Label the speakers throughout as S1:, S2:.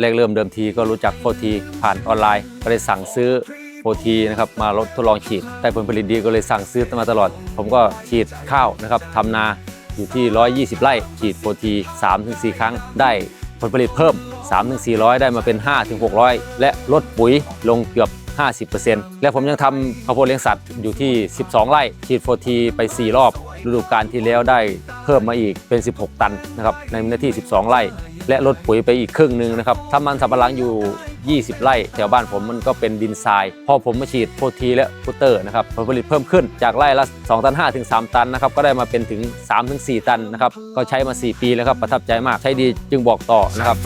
S1: แรกเริ่มเดิมทีก็รู้จักโฟทีผ่านออนไลน์ ก็เลยสั่งซื้อโฟทีนะครับมาลดทดลองฉีดได้ผลผลิตดีก็เลยสั่งซื้อมาตลอด ผมก็ฉีดข้าวนะครับทำนาอยู่ที่ 120 ไร่ฉีดโฟที3-4 ครั้งได้ผลผลิตเพิ่ม 3-400 ได้มาเป็น 5-600 และลดปุ๋ยลงเกือบ 50%และผมยังทำข้าวโพดเลี้ยงสัตว์อยู่ที่ 12 ไร่ ฉีดโฟทีไป 4 รอบฤดูกาลที่แล้วได้เพิ่มมาอีกเป็น 16 ตันนะครับในเนื้อที่ 12 ไร่ และลดปุ๋ยไปอีกครึ่งหนึ่งนะครับถ้ามันสับปะหลังอยู่ 20 ไร่แถวบ้านผมมันก็เป็นดินทราย พอผมมาฉีดโพทีและพุตเตอร์นะครับผลผลิตเพิ่มขึ้นจากไร่ละ2ตัน5ถึง3ตันนะครับก็ได้มาเป็นถึง3ถึง4ตันนะครับก็ใช้มา 4 ปีแล้วครับประทับใจมากใช้ดีจึงบอกต่อนะครับ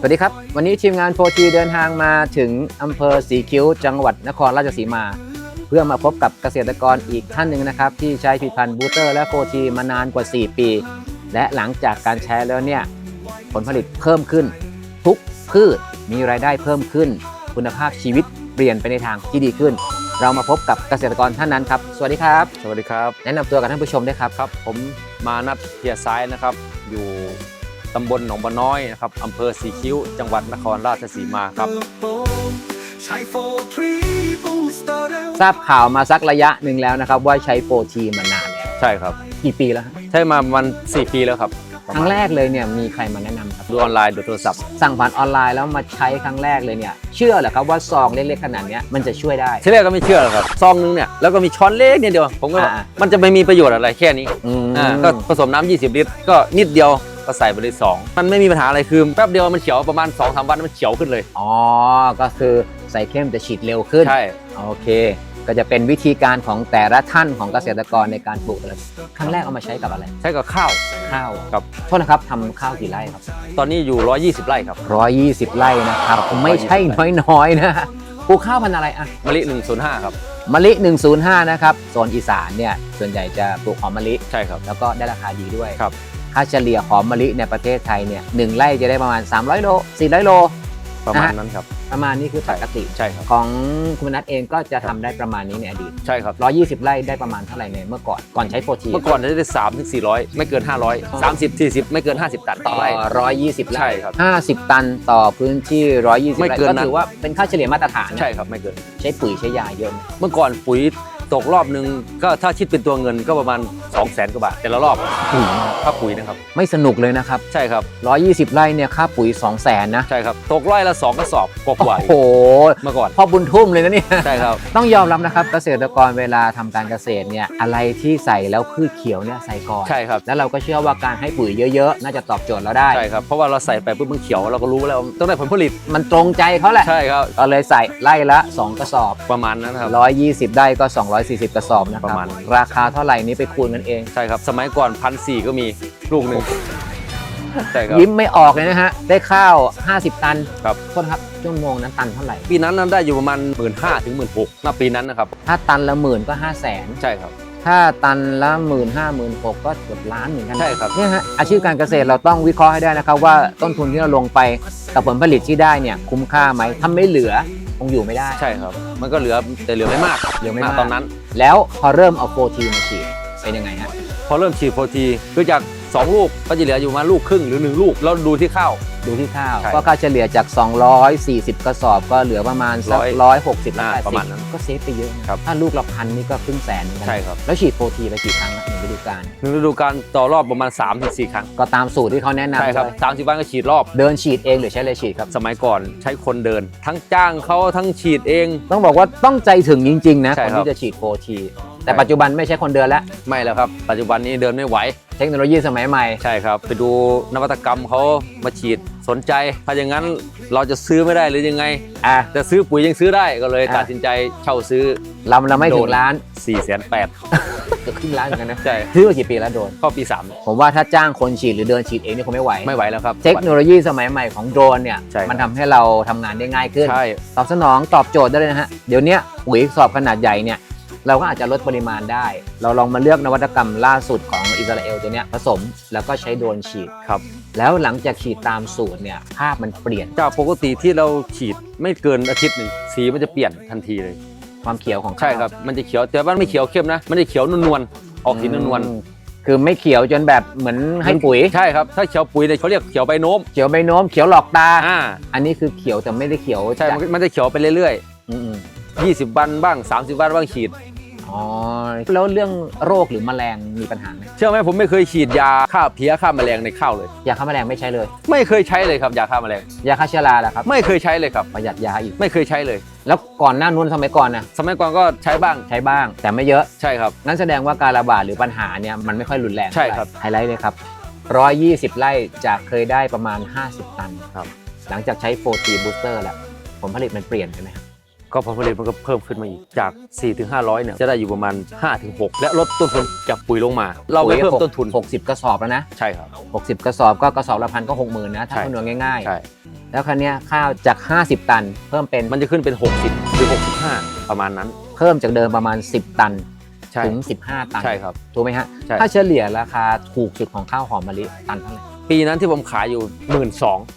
S2: สวัสดีครับ วันนี้ทีมงานโฟทีเดินทางมาถึงอำเภอสีคิ้ว จังหวัดนครราชสีมา เพื่อมาพบกับเกษตรกรอีกท่านหนึ่งนะครับ ที่ใช้ผลิตภัณฑ์บูเตอร์และโฟทีมานานกว่า 4 ปี และหลังจากการใช้แล้วเนี่ยผลผลิตเพิ่มขึ้น ทุกพืชมีรายได้เพิ่มขึ้น คุณภาพชีวิตเปลี่ยนไปในทางที่ดีขึ้น เรามาพบกับเกษตรกรท่านนั้นครับ สวัสดีครับ
S1: สวัสดีครับ
S2: แนะนำตัวกับท่านผู้ชมด้วยครับ
S1: ครับ ผมมานัดเทียซ้ายนะครับ อยู่ตำบลหนองบัวน้อยนะครับอำเภอสีคิ้ว จังหวัดนครราชสีมาครับ
S3: ใช้โฟทรีบูสเตอร์เร็ว
S2: ทราบข่าวมาสักระยะหนึ่งแล้วนะครับ ว่าใช้โฟทีมานานแล้ว
S1: ใช่ครับ
S2: กี่ปีแล้วฮะ
S1: ใช้มาประมัน4ปีแล้วครับ
S2: ครั้งแรกเลยเนี่ยมีใครมาแนะนำครับ
S1: ดูออนไลน์ดูโทรศัพท์
S2: สั่งผ่านออนไลน์แล้วมาใช้ครั้งแรกเลยเนี่ย เชื่อเหรอครับว่าซองเล็กๆขนาดเนี้ยมันจะช่วยได้
S1: ที่แรกก็ไม่เชื่อหรอกครับซองนึงเนี่ยแล้วก็มีช้อนเล็กนิดเดียวผมก็บอก
S2: อ่า
S1: มันจะไม่มีประโยชน์อะไรแค่นี้
S2: อืม
S1: อ่าก็ผสมน้ำ20 ลิตร ก็นิดเดียวก็ใส่ไปเลยสองมันไม่มีปัญหาอะไรคือแป๊บเดียวมันเขียวประมาณ2อสวันมันเขียวขึ้นเลย
S2: อ๋อ ก็คือใส่เข้มจะฉีดเร็วขึ้น
S1: ใช่
S2: โอเค ก็จะเป็นวิธีการของแต่ละท่านของเกษตรกรในการปลูกอะไรครั้งแรกเอามาใช้กับอะไร
S1: ใช้กับข้าว
S2: ข้าว
S1: ครับ
S2: โทษนะครับทำข้าวกี่ไร่ครับ
S1: ตอนนี้อยู่ 120 ไร่ครับ
S2: 120 ไร่นะครับ
S1: ครับ
S2: ไม่ใช่น้อยๆนะปลูกข้าวพันธุ์อะไรอะ
S1: มะลิ 105 ครับ
S2: มะลิ 105 นะครับโซนอีสานเนี่ยส่วนใหญ่จะปลูกหอมมะลิ
S1: ใช่ครับ
S2: แล้วก็ได้ราคาดีด้วย
S1: ครับ
S2: ค่าเฉลี่ยหอมมะลิในประเทศไทยเนี่ยหนึ่งไร่จะได้ประมาณ 300 โล 400 โล
S1: ประมาณ
S2: นะฮะ
S1: นั้นครับ
S2: ประมาณนี้คือปกติ
S1: ใช่ครับ
S2: ของคุณนัทเองก็จะทำได้ประมาณนี้ในอดีต
S1: ใช่ครับ
S2: 120 ไร่ได้ประมาณเท่าไหร่ในเมื่อก่อนก่อนใช้โฟที
S1: เมื่อก่อนจะได้3ถึง400ไม่เกิน 500 30 40 ไม่เกิน 50 ตันต่
S2: ต่
S1: อ
S2: อ
S1: ไร่
S2: 120 ไร่
S1: ใช่ครับ
S2: 50 ตันต่อพื้นที่ 120
S1: ไม่
S2: ไร่
S1: เกิน
S2: ก็
S1: นั้น
S2: ถือว่าเป็นค่าเฉลี่ยมาตรฐานนะ
S1: ใช่ครับไม่เกิน
S2: ใช้ปุ๋ยใช้ยาเยอะไหม
S1: เมื่อก่อนปุ๋ย ตกรอบหนึ่งก็ถ้าคิดเป็นตัวเงินก็ประมาณ 2 0 0แสนกว่าบาทแต่ละรอบ
S2: ปุ๋ย
S1: ค่าปุ๋ยนะครับ
S2: ไม่สนุกเลยนะครับ
S1: ใช่ครับ
S2: 120 ไร่เนี่ยค่าปุ๋ย 2 0 0แสนนะ
S1: ใช่ครับ ตกไร่ละ 2 กระสอบกว่า
S2: โอ้โห
S1: ๆเมื่อก่อน
S2: พ่อบุญทุ่มเลยนะเนี่ย
S1: ใช่ครับ
S2: ต้องยอมรับนะครับเกษตรกรเวลาทำการเกษตรเนี่ยอะไรที่ใส่แล้วพืชเขียวเนี่ยใส่ก่อน
S1: ใช่ครับ
S2: แล้วเราก็เชื่อว่าการให้ปุ๋ยเยอะๆ น่าจะตอบโจทย์เราได้
S1: ใช่ครับ เพราะว่าเราใส่ไปปุ๊บมันเขียวเราก็รู้แล้วว่าต้องได้ผลผลิต
S2: มันตรงใจเขาแหละ
S1: ใช่ครับ
S2: ก็เลยใส่ไล่ละ 2 กระสอบ
S1: ประมาณนั้นครับ
S2: 120 ได้ก็240 กระสอบนะค
S1: ป
S2: รับ
S1: ระมาณ
S2: ราคาเท่าไหร่นี้ไปคูณกันเอง
S1: ใช่ครับ สมัยก่อนพันสี่ก็มีลูกหนึ่งใช่ครับ
S2: ยิ้มไม่ออกเลยนะฮะ ได้ข้าว 50 ตัน
S1: ครับ
S2: โทษครับชั่วโมงนั้นตันเท่าไหร่
S1: ปีนั้นนั้นได้อยู่ประมาณหมื่นห้าถึงหมื่นหกณปีนั้นนะครับ
S2: ถ้าตันละหมื่นก็ 5 0 0แสน
S1: ใช่ครับ
S2: ถ้าตันละหมื่นห้าหมื่นหกก็เกือบล้านเหมือนกันนะ
S1: ใช่ครับ
S2: เนี่ยฮะอาชีพการเกษตรเราต้องวิเคราะห์ให้ได้นะครับว่าต้นทุนที่เราลงไปกับผลผลิตที่ได้เนี่ยคุ้มค่าไหมถ้าไม่เหลือค งอยู่ไม่ได้
S1: ใช่ครับ มันก็เหลือแต่เหลือไม่มาก
S2: เหลือไม่มาก
S1: ตอนนั้น
S2: แล้วพอเริ่มเอาโฟทีมาฉีดเป็นยังไงฮะ
S1: พอเริ่มฉีดโปรทีคือจาก 2 ลูกก็จะเหลืออยู่ประมาณลูกครึ่งหรือ 1 ลูก แล้วดูที่ข้าว
S2: ดูที่ข้าว
S1: ใช่
S2: ก็ค่าเฉลี่ยจาก 240 กระสอบก็เหลือประมาณสัก
S1: ร้อย
S2: ร้อยหกสิบ
S1: อ่า
S2: แปด
S1: ประ
S2: สิ
S1: มา
S2: บ
S1: ณนั้น
S2: ก็เซฟไปเยอะนะครับ ถ้าลูกละพันนี่ก็ครึ่งแสนเหมือนกั
S1: ใช่ครับ
S2: แล้วฉีดโฟทีไปกี่ครั้งนะหนึ่งฤดูกาล
S1: หนึ่งฤดูกาลต่อรอบประมาณ3-4ถึงครั้ง
S2: ก็ตามสูตรที่เขาแนะนำ
S1: ใช่ครับ
S2: เลย
S1: สามสิบวันก็ฉีดรอบ
S2: เดินฉีดเองหรือใช้อะไรฉีดครับ
S1: สมัยก่อนใช้คนเดิน ทั้งจ้างเขาทั้งฉีดเอง
S2: ต้องบอกว่าต้องใจถึงจริงๆนะ
S1: ใช่
S2: คน
S1: ครับ
S2: ที่จะฉีดโฟที แต่ปัจจุบันไม่ใช่คนเดินแล้ว
S1: ไม่แล้วครับ ปัจจุบันนี้เดินไม่ไหว
S2: เทคโนโลยีสมัยใหม่
S1: ใช่ครับ ไปดูนวัตกรรมเขามาฉีดสนใจ ถ้าอย่างนั้นเราจะซื้อไม่ได้หรือยังไง
S2: อะ
S1: แต่ซื้อปุ๋ยยังซื้อได้ก็เลย
S2: อะ
S1: ตัดสินใจเช่าซื้อ
S2: ลำละไม่ถึงล้าน
S1: 4ี่แสนแปด
S2: เกือบครึ่งล้านเหมือนกันนะ
S1: ใช่
S2: ซื้อมากี่ปีแล้วโดรน
S1: เข้าปีสาม
S2: ผมว่าถ้าจ้างคนฉีดหรือเดินฉีดเองนี่คงไม่ไหว
S1: ไม่ไหวแล้วครับ
S2: เทคโนโลยีสมัยใหม่ของโดรนเนี่ย
S1: ใช่ครับ
S2: มันทำให้เราทำงานได้ง่ายขึ้น
S1: ใช่
S2: ตอบสนองตอบโจทย์ได้เลยนะฮะ เดี๋ยวเนี้ยปุ๋ยสอบขนาดใหญ่เนี่ย เราก็อาจจะลดปริมาณได้ เราลองมาเลือกนวัตกรรมล่าสุดของอิสราเอลตัวเนี้ยผสมแล้วก็ใช้โดรนฉีด
S1: ครับ
S2: แล้วหลังจากฉีดตามสูตรเนี่ยภาพมันเปลี่ยน
S1: จากปกติที่เราฉีดไม่เกินอาทิตย์หนึ่งสีมันจะเปลี่ยนทันทีเลย
S2: ความเขียวของข้าว
S1: ใช่ครับ มันจะเขียวแต่ว่าไม่เขียวเข้มนะ มันจะเขียวนวลๆออกสีนวล
S2: อืมคือไม่เขียวจนแบบเหมือนให้ปุ๋ย
S1: ใช่ครับ ถ้าเขียวปุ๋ยเนี่ยเขาเรียกเขียวใบโน้ม
S2: เขียวใบโน้มเขียวหลอกตา
S1: อ่า
S2: อันนี้คือเขียวแต่ไม่ได้เขียว
S1: ใช่
S2: จัด
S1: มันมันจะเขียวไปเรื่อย
S2: อืม
S1: ๆ20 วันบ้าง 30 วันบ้างฉีด
S2: ๆ อ๋อแล้วเรื่องโรคหรือแมลงมีปัญหาไหม
S1: เชื่อไหมผมไม่เคยฉีดยาฆ่าเพี้ยฆ่าแมลงในข้าวเลย
S2: ยาฆ่าแมลงไม่ใช้เลย
S1: ไม่เคยใช้เลยครับยาฆ่าแมลง
S2: ยาฆ่าเชื้อราล่ะครับ
S1: ไม่เคยใช้เลยครับ
S2: ประหยัดยาอีก
S1: ไม่เคยใช้เลย
S2: แล้วก่อนหน้านู้นสมัยก่อนนะ
S1: สมัยก่อนก็ใช้บ้าง
S2: ใช้บ้าง แต่ไม่เยอะ
S1: ใช่ครับ
S2: นั่นแสดงว่าการระบาดหรือปัญหาเนี่ยมันไม่ค่อยรุนแรง
S1: ใช่ครับ
S2: เท่าไหไฮไลท์เลยครับ120 ไร่จากเคยได้ประมาณ 50 ตัน
S1: ครับ
S2: หลังจากใช้โฟตีบูสเตอร์แล้วผลผลิตมันเปลี่ยนไปไหมครับ
S1: ก็ผลผลิตมันก็เพิ่มขึ้นมาอีกจาก 4 ถึง 500เนี่ยจะได้อยู่ประมาณ 5 ถึง 6 และลดต้นทุนจากปุ๋ยลงมา เราไม่เพิ่มต้นทุน
S2: 60 กระสอบแล้วนะ
S1: ใช่ครับ
S2: 60 กระสอบก็กระสอบละพันก็ 60,000นะถ้า
S1: ใช่
S2: คำนวณง่าย
S1: ใช่
S2: ๆแล้วครั้นี้ยข้าวจาก 50 ตัน เพิ่มเป็น
S1: มันจะขึ้นเป็น 60 หรือ 65 ประมาณนั้น
S2: เพิ่มจากเดิมประมาณ 10 ตัน
S1: ใช่
S2: ถึง 15 ตัน
S1: ใช่ครับ
S2: ถูกไหมฮะ
S1: ใช่
S2: ถ้าเฉลี่ยราคาถูกสุดของข้าวหอมมะลิตันเท่าไหร่
S1: ปีนั้นที่ผมขายอยู่ 1 2ื่น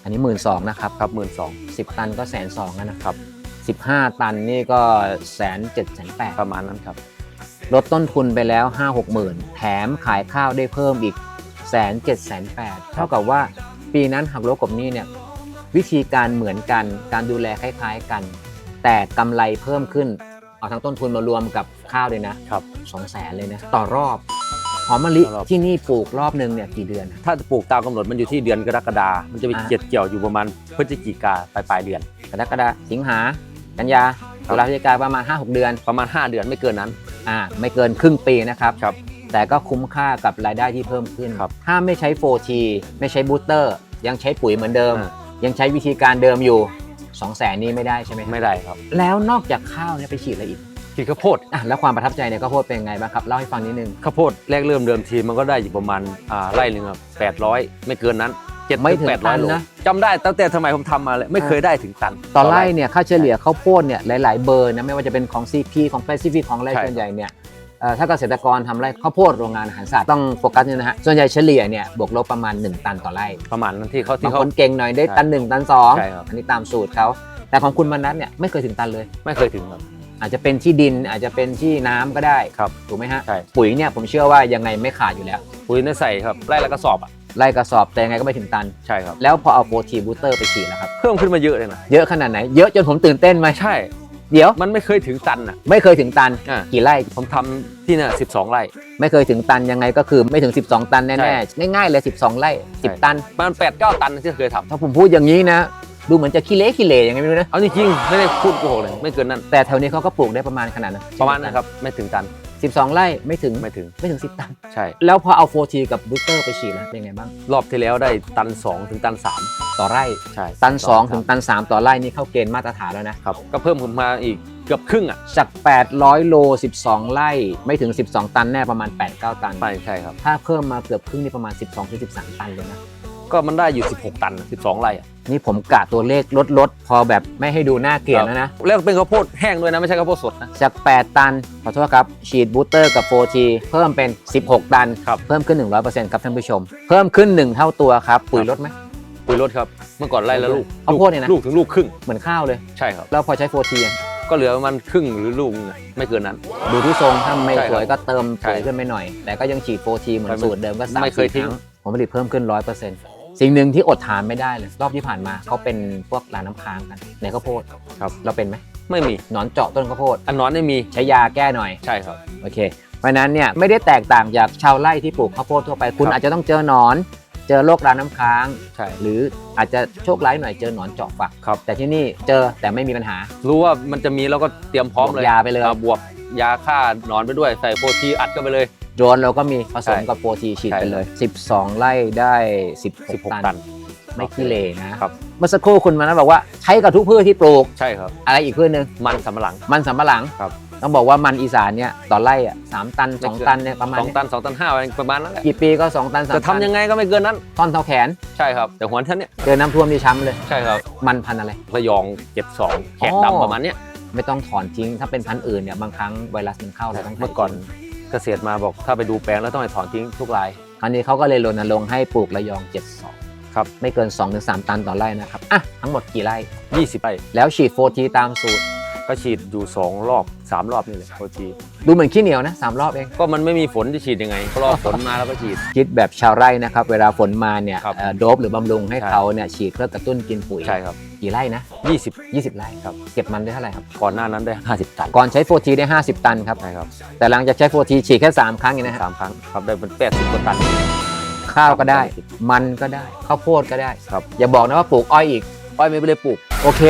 S2: อันนี้หมื่นสองนะครับ
S1: ครับหมื่นสอง
S2: 10ตันก็แสนสองนะครับ 15 ตันนี่ก็แสนเจ็ดแสนแปด
S1: ประมาณนั้นครับ
S2: ลดต้นทุนไปแล้ว 5 6หมื่นแถมขายข้าวได้เพิ่มอีกแสนเจ็ดแสนแปดเท่ากับว่าปีนั้นหักลบกบหนี้เนี่ยวิธีการเหมือนกันการดูแลคล้ายๆกัน แต่กำไรเพิ่มขึ้น เอาทั้งต้นทุนมารวมกับข้าวเลยนะครับสองแสนเลยนะต่อรอบหอมมะลิ
S1: ต่อรอบ
S2: ที่นี่ปลูกรอบหนึ่งเนี่ยกี่เดือนอะ
S1: ถ้าจะปลูกตามกำหนดมันอยู่ที่เดือนกรกฎามันจะไป
S2: อ่า
S1: เก็บเกี่ยวอยู่ประมาณพฤศจิกาปลายปลายๆเดือน
S2: กรกฎาสิงหา กันยา
S1: ครับ
S2: ตุลาพฤศจิกาประมาณ 5-6 เดือน
S1: ประมาณ 5 เดือนไม่เกินนั้น
S2: อ่าไม่เกินครึ่งปีนะครับ
S1: ครับ
S2: แต่ก็คุ้มค่ากับรายได้ที่เพิ่มขึ้น
S1: ครับ
S2: ถ้าไม่ใช้ 4T ไม่ใช้บูสเตอร์ ยังใช้ปุ๋ยเหมือนเดิม
S1: อ่า
S2: ยังใช้วิธีการเดิมอยู่ 2 0 0แสนนี้ไม่ได้ใช่ไหมครับ
S1: ไม่ได้ครับ
S2: แล้วนอกจากข้าวเนี่ยไปฉีดอะไรอีก
S1: ฉีดข้าวโพด
S2: อะแล้วความประทับใจเนี่ยก็โพดเป็นไงบ้างครับเล่าให้ฟังนิดนึง
S1: ข้าวโพดแรกเริ่มเดิมทีมันก็ได้อยู่ประมาณอ่าไร่หนึ่งแปดร้อยไม่เกินนั้น เจ็ด
S2: ไม่ถึง
S1: แปดร้อย
S2: ตัน
S1: โล
S2: นะ
S1: จำได้ตั้งแต่สมัยผมทำมาเลยไม่เคยได้ถึงตัน
S2: ต่อไร่เนี่ยค่าเฉลี่ยข้าวโพดเนี่ยหลาย ๆ เบอร์นะไม่ว่าจะเป็นของ CP ของ Pacific ของอะไร
S1: ใช่
S2: ส่วนใหญ่เนี่ยเอ่อถ้าเกษตรกรทำไร่ข้าวโพดโรงงานอาหารสัตว์ต้องโฟกัสเนี่ยนะฮะส่วนใหญ่เฉลี่ยเนี่ยบวกลบประมาณ 1 ตันต่อไร่
S1: ประมาณนั้นที่เขาที่
S2: บาง
S1: เขา
S2: คนเก่งหน่อยได้
S1: ใช่
S2: ตันหนึ่งตันสอง
S1: ใช่ครับ
S2: อันนี้ตามสูตรเขาแต่ของคุณมนัสเนี่ยไม่เคยถึงตันเลย
S1: ไม่เคยถึงครับ
S2: อาจจะเป็นที่ดินอาจจะเป็นที่น้ำก็ได้
S1: ครับ
S2: ถูกไหมฮะ
S1: ใช่
S2: ปุ๋ยเนี่ยผมเชื่อว่ายังไงไม่ขาดอยู่แล้ว
S1: ปุ๋ยเนี่ยใส่ครับไร่ละกระสอบอะ
S2: ไล่กระสอบแต่ยังไงก็ไม่ถึงตัน
S1: ใช่ครับ
S2: แล้วพอเอาโฟทีบูสเตอร์ไปฉีดนะครับ
S1: เพิ่มขึ้นมาเยอะเลยนะ
S2: เยอะขนาดไหน เยอะจนผมตื่นเต้นไหม
S1: ใช่
S2: เดี๋ยว
S1: มันไม่เคยถึงตันอะ
S2: ไม่เคยถึงตัน
S1: อ่า
S2: กี่ไร่
S1: ผมทำที่เนี่ยสิบสองไร่
S2: ไม่เคยถึงตันยังไงก็คือไม่ถึง 12 ตัน
S1: ใช่
S2: แน่ๆ ง่ายๆเลย 12 ไร่ 10 ตัน
S1: ประมาณแปดเก้าตันที่เคยท
S2: ถ้าผมพูดอย่างนี้นะ ดูเหมือนจะขี้เละขี้เหร่ยังไงไม่รู้นะำ
S1: เอาจริงๆไม่ได้พูดโกหกเลยไม่เกินนั้น
S2: แต่แถวนี้เขาก็ปลูกได้ประมาณขนาดนั้น
S1: ประมาณนั้นครับ ไม่ถึงตัน
S2: 12 ไร่ไม่ถึง
S1: ไม่ถึง
S2: ไม่ถึง 10 ตัน
S1: ใช่
S2: แล้วพอเอาโฟทีกับบูสเตอร์ไปฉีดแล้วเป็นไงบ้าง
S1: รอบที่แล้วได้ตัน 2 ถึงตัน
S2: ต่อไร่
S1: 3ใช่
S2: ตัน 2 ถึงตัน 3 ต่อไร่นี่เข้าเกณฑ์มาตรฐานแล้วนะ
S1: ครับ ก็เพิ่มขึ้นมาอีกเกือบครึ่งอะ
S2: จาก 800 โล 12 ไร่ ไม่ถึง 12 ตันแน่ประมาณ 8-9 ตัน
S1: ใช่ใช่ครับ
S2: ถ้าเพิ่มมาเกือบครึ่งนี่ประมาณ 12-13 ตันเลยนะ
S1: ก็มันได้อยู่ 16 ตัน 12 ไร่อะ
S2: นี่ผมกะตัวเลขลดลดๆพอแบบไม่ให้ดูน่าเกลียดแล้วนะ
S1: แล้วเป็นข้าวโพดแห้งด้วยนะ ไม่ใช่ข้าวโพดสดนะ
S2: จาก 8 ตัน ขอโทษครับ ฉีดบูสเตอร์กับ 4G เพิ่มเป็น 16 ตัน
S1: ครับ
S2: เพิ่มขึ้น 100%ครับท่านผู้ชม เพิ่มขึ้น 1 เท่าตัวครับ ปุ๋ยลดไหม
S1: ปุ๋ยลดครับ เมื่อก่อนไร่ละลูก
S2: ข้าวโพดเนี่ยนะ
S1: ลูกถึงลูกครึ่ง
S2: เหมือนข้าวเลย
S1: ใช่ครับ
S2: แล้วพอใช้ 4T อะ
S1: ก็เหลือประมาณครึ่งหรือลูกนึงอะไม่เกินนั้น
S2: ดูที่ทรงถ้าไม่
S1: ใช่
S2: สวยก็เติม
S1: ใช่
S2: ปุ๋ยขึ้นไปหน่อย แต่ก็ยังฉีด 4T เหมือน
S1: ไม่
S2: สูตรเดิมก็สาม
S1: ไม่เคย
S2: สี่
S1: ทิ้
S2: ค
S1: ง
S2: รั้งผลผลิตเพิ่มขึ้น 100% สิ่งหนึ่งที่อดถามไม่ได้เลย รอบที่ผ่านมาเขาเป็นพวกราน้ำค้างกันในข้าวโพด
S1: ครับ
S2: เราเป็นไหม
S1: ไม่มี
S2: หนอนเจาะต้นข้าวโพด
S1: อันนอนไม่มี
S2: ใช้ยาแก้หน่อย
S1: ใช่ครับ
S2: โอเค เพราะฉะนั้นเนี่ยไม่ได้แตกต่างจากชาวไร่ที่ปลูกข้าวโพดทั่วไป คุณ
S1: ครับ
S2: อาจจะต้องเจอหนอน เจอโรคราน้ำค้าง
S1: ใช่
S2: หรืออาจจะโชคร้ายหน่อยเจอหนอนเจาะฝัก
S1: ครับ
S2: แต่ที่นี่เจอแต่ไม่มีปัญหา
S1: รู้ว่ามันจะมีแล้วก็เตรียมพร้อม
S2: บวก
S1: เลย
S2: ยาไปเลย
S1: อ่บวกยาฆ่าหนอนไปด้วยใส่โปรตีอัดเข้าไปเลย
S2: โดรนเราก็มีผสม
S1: ใช่
S2: กับโปรตีฉีด
S1: ใช่
S2: ไปเลย 12 ไร่ได้ 16
S1: 16
S2: ตั
S1: ตั
S2: น
S1: น
S2: ไม่ขี้เลนะครับเมื่อสักครู่คุณมานะบอกว่าใช้กับทุกพืชที่ปลูก
S1: ใช่ครับ
S2: อะไรอีกพืชหนึ่ง
S1: มันสำปะหลัง
S2: มันสำปะหลัง
S1: ครับ
S2: ต้องบอกว่ามันอีสานเนี่ยต่อไร่อะสามตันสอง
S1: ไม่เกิน
S2: ตันเนี่ยประมาณ
S1: สอง
S2: เนี้ย
S1: ตันสองตันห้าอะไรประมาณนั้นแหละ
S2: กี่ปีก็สองตันสาม
S1: จะ
S2: ตัน
S1: ทำยังไงก็ไม่เกินนั้น
S2: ท่อนเท่าแขน
S1: ใช่ครับแต่หัวท่านเนี้ย
S2: เจอน้ำท่วมที่ช้ำเลย
S1: ใช่ครับ
S2: มันพันธุ์อะไร
S1: ระยองเจ็ดสองแขก
S2: อ๋อ
S1: ดำประมาณเนี้ย
S2: ไม่ต้องถอนทิ้งถ้าเป็นพันธุ์อื่นเนี่ยบางครั้งไวรัสมันเข้าเราต้อง
S1: เมื่อก่อนเกษตรมาบอกถ้าไปดูแปลงแล้วต้องให้ถอนทิ้งทุกราย
S2: คราวนี้เขาก็เลยรณรงค์ให้ปลูกระยอง 72
S1: ครับ
S2: ไม่เกิน 2-3 ตันต่อไร่นะครับ อะ ทั้งหมดกี่ไร่
S1: 20ไร่
S2: แล้วฉีดโฟทีตามสูตร
S1: ก็ฉีดอยู่ 2 รอบ 3 รอบนี่แหละโฟที
S2: ดูเหมือนขี้เหนียวนะสามรอบเอง
S1: ก็มันไม่มีฝนจะฉีดยังไงก็รอฝนมาแล้วก็ฉีด
S2: คิดแบบชาวไร่นะครับ เวลาฝนมาเนี่ย
S1: ครับ
S2: เอ่อโดบหรือบำรุงให้
S1: ใช่
S2: เขาเนี่ยฉีดเพื่อกระตุ้นกินปุ๋ย
S1: ใช่ครับ
S2: กี่ไร่นะ
S1: 20
S2: 20 ไร่ครับ เก็บมันได้เท่าไหร่ครับ
S1: ก่อนหน้านั้นได้ 50 ตัน
S2: ก่อนใช้โฟทีได้ 50 ตันครับ
S1: ใช่ครับ
S2: แต่หลังจากใช้โฟทีฉีดแค่ 3 ครั้งเองนะฮะ
S1: สามครั้งครับได้เป็น 80กว่าตัน
S2: ข้าวก็ได้
S1: ครับ
S2: มันก็ได้ ข้าวโพดก็ได้
S1: ครับ
S2: อย่าบอกนะว่าปลูกอ้อยอีก
S1: อ้อยไม่ได้ปลูก
S2: โอเค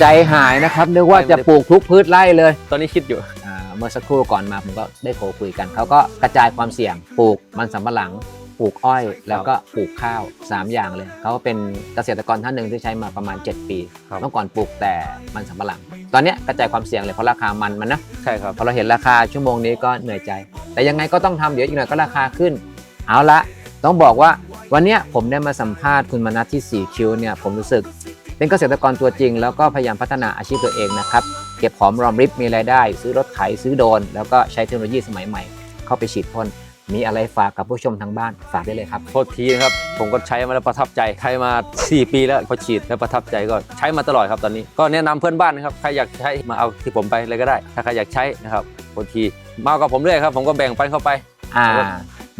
S2: ใจหายนะครับ นึกว่า
S1: ไม่ได้
S2: จะปลูกทุกพืชไร่เลย
S1: ตอนนี้คิดอยู่
S2: อ่าเมื่อสักครู่ก่อนมาผมก็ได้โทรคุยกัน เขาก็กระจายความเสี่ยง ปลูกมันสำปะหลัง ปลูกอ้อยแล้วก็ปลูกข้าว 3 อย่างเลย เขาเป็นเกษตรกรท่านหนึ่งที่ใช้มาประมาณ 7 ปี
S1: ครับ
S2: เมื่อก่อนปลูกแต่มันสำปะหลัง ตอนเนี้ยกระจายความเสี่ยงเลยเพราะราคามันมันนะ
S1: ใช่ครับ
S2: พอเราเห็นราคาชั่วโมงนี้ก็เหนื่อยใจ แต่ยังไงก็ต้องทำเดี๋ยวอีกหน่อยก็ราคาขึ้น เอาละต้องบอกว่าวันเนี้ยผมได้มาสัมภาษณ์คุณมนัทที่ 4 คิวเนี่ยผมรู้สึก เป็นเกษตรกรตัวจริง แล้วก็พยายามพัฒนาอาชีพตัวเองนะครับ เก็บหอมรอมริบมีรายได้ ซื้อรถไถซื้อโดรนแล้วก็ใช้เทคโนโลยีสมัยใหม่ เข้าไปฉีดพ่น มีอะไรฝากกับผู้ชมทางบ้านฝากได้เลยครับ
S1: โทษทีนะครับ ผมก็ใช้มาแล้วประทับใจใช้มา 4 ปีแล้วพอฉีดแล้วประทับใจก็ใช้มาตลอดครับตอนนี้ ก็แนะนำเพื่อนบ้านนะครับ ใครอยากใช้มาเอาที่ผมไปเลยก็ได้ ถ้าใครอยากใช้นะครับโทษทีมากับผมเรื่อยครับ ผมก็แบ่งปันเข้าไป
S2: อ่า
S1: ครับ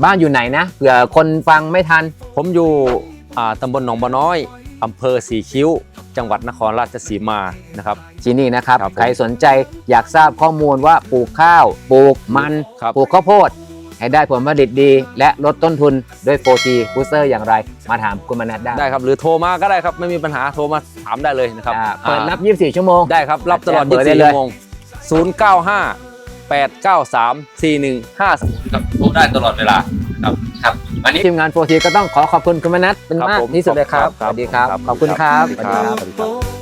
S2: บ้านอยู่ไหนนะเผื่อคนฟังไม่ทัน
S1: ผมอยู่อ่าตำบลหนองบัวน้อยอำเภอสีคิ้ว จังหวัดนครราชสีมานะครับ
S2: ที่นี่นะครับ
S1: ครับผม
S2: ใครสนใจอยากทราบข้อมูลว่าปลูกข้าว ปลูกมัน
S1: ครับ
S2: ปลูกข้าวโพด ให้ได้ผลผลิตดี และลดต้นทุนด้วยโ 4G บูสเตอร์อย่างไร มาถามคุณมนัทได้
S1: ได้ครับหรือโทรมาก็ได้ครับไม่มีปัญหาโทรมาถามได้เลยนะครับ
S2: อ่าเปิดรับ
S1: อ่า
S2: 24 ชั่วโมง
S1: ได้ครับ รับตลอด
S2: แจ้งเบอร์ได้
S1: 24
S2: เลย
S1: ชั่วโมง095 893 4150ครับโทรได้ตลอดเวลาครับครับอันนี้
S2: ทีมงาน 4G ก็ต้องขอขอบคุณคุณมนัทเป็น
S1: ครับ
S2: มาก
S1: ผม
S2: ที่สุดเลยครับ
S1: ครับ
S2: สวัสดีครับ
S1: ครับ
S2: ขอบคุณครับ
S1: สวัสดีครับ
S3: People